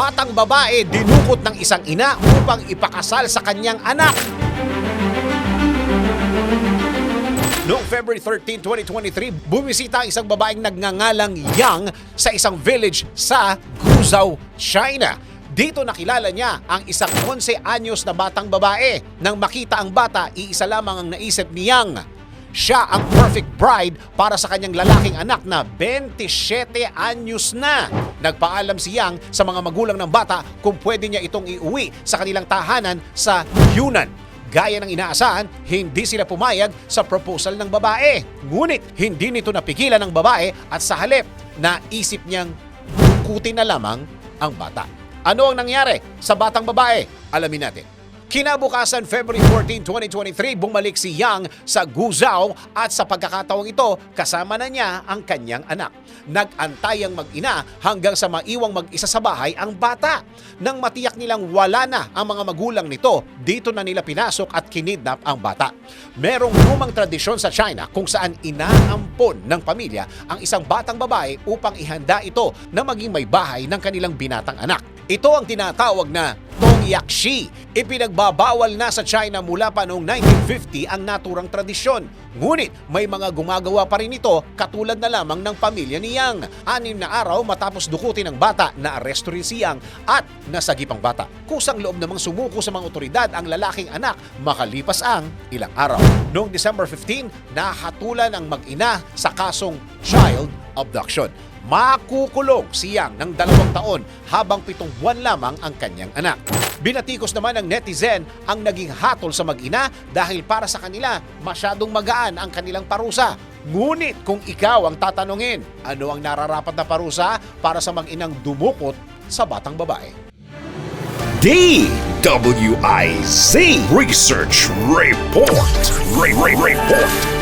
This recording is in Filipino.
batang babae dinukot ng isang ina upang ipakasal sa kanyang anak. Noong February 13, 2023, bumisita ang isang babaeng nagngangalang Yang sa isang village sa Guizhou, China. Dito nakilala niya ang isang 11 anyos na batang babae. Nang makita ang bata, iisa lamang ang naisip ni Yang. Siya ang perfect bride para sa kanyang lalaking anak na 27 anyos na. Nagpaalam si Yang sa mga magulang ng bata kung pwede niya itong iuwi sa kanilang tahanan sa Yunnan. Gaya ng inaasahan, hindi sila pumayag sa proposal ng babae. Ngunit hindi nito napigilan ng babae at sa halip na isip niyang dukutin na lamang ang bata. Ano ang nangyari sa batang babae? Alamin natin. Kinabukasan February 14, 2023, bumalik si Yang sa Guzao at sa pagkakataong ito, kasama na niya ang kanyang anak. Nag-antay ang mag-ina hanggang sa maiwang mag-isa sa bahay ang bata. Nang matiyak nilang wala na ang mga magulang nito, dito na nila pinasok at kinidnap ang bata. Merong lumang tradisyon sa China kung saan inaampon ng pamilya ang isang batang babae upang ihanda ito na maging may bahay ng kanilang binatang anak. Ito ang tinatawag na Tongyakshi. Ipinagbabawal na sa China mula pa noong 1950 ang naturang tradisyon. Ngunit may mga gumagawa pa rin ito katulad na lamang ng pamilya ni Yang. Anim na araw matapos dukutin ng bata na aresto rin si Yang at nasagip ang bata. Kusang loob namang sumuko sa mga otoridad ang lalaking anak makalipas ang ilang araw. Noong December 15, nahatulan ang mag-ina sa kasong child abduction makukulong siyang ng dalawang taon habang pitong buwan lamang ang kanyang anak. Binatikos naman ng netizen ang naging hatol sa mag-ina dahil para sa kanila masyadong magaan ang kanilang parusa. Ngunit kung ikaw ang tatanungin, ano ang nararapat na parusa para sa mag-inang dumukot sa batang babae? DWIZ Research Report. Re- Re- Report.